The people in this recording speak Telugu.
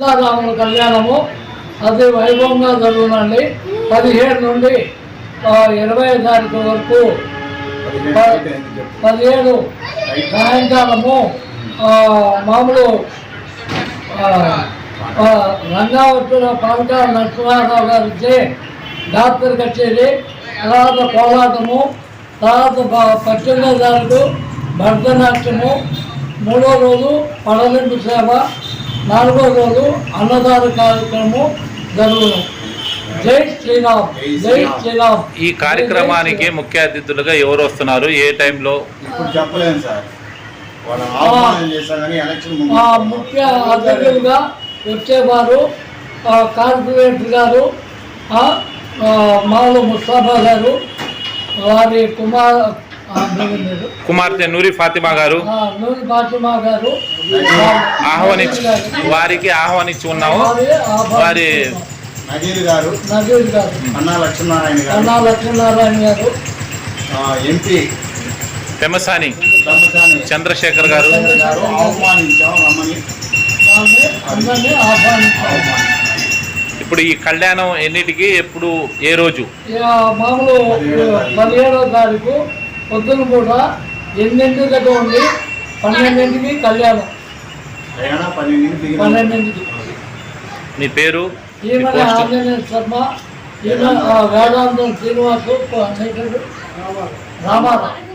సీతారాముల కళ్యాణము. అతి వైభవంగా జరుగునండి. పదిహేడు నుండి ఇరవై తారీఖు వరకు పదిహేడు సాయంకాలము మామూలు రంగావతుల పాలకాల నరసింహారావు గారికి డాక్టర్ కచేరీ తర్వాత కోలాటము తర్వాత పద్దెనిమిదో తారీఖు భరతనాట్యము మూడో రోజు పడలింపు సేవ నాలుగో రోజు అన్నదాన కార్యక్రమము జరుగును. జై శ్రీరామ్ జై శ్రీరామ్. ఈ కార్యక్రమానికి ముఖ్య అతిథులుగా ఎవరు వస్తున్నారు? ఏ టైంలో? ఇప్పుడు చెప్పలేను సార్. ముఖ్య అతిథులుగా వచ్చేవారు ఆ, కార్పొరేటర్ గారు మాలు ముస్తాఫా గారు వారి కుమార్ కుమార్తె నూరి ఫాతిమా గారు. ఆ, నూరి ఫాతిమా గారు. ఆహ్వానించి వారికి ఆహ్వానించి ఉన్నాము. వారి ఆహ్వానిస్తున్నాం. వారి నగీర్ గారు. నగీర్ గారు. అన్నా లక్ష్మీనారాయణ అన్నా గారు లక్ష్మీనారాయణ గారు. ఆ, ఎంపీ పెమసాని చంద్రశేఖర్ గారు. ఇప్పుడు ఈ కళ్యాణం ఎన్నిటికి? ఎప్పుడు? ఏ రోజు? మామూలు పదిహేడవ తారీఖు పొద్దున పూట దగ్గర ఉండి పన్నెండింటికి కళ్యాణం. పన్నెండింటికి మీ పేరు? ఈమె ఆంజనేయ శర్మ. ఈమె ఆ, వేదాంతం శ్రీనివాసు రామారావు.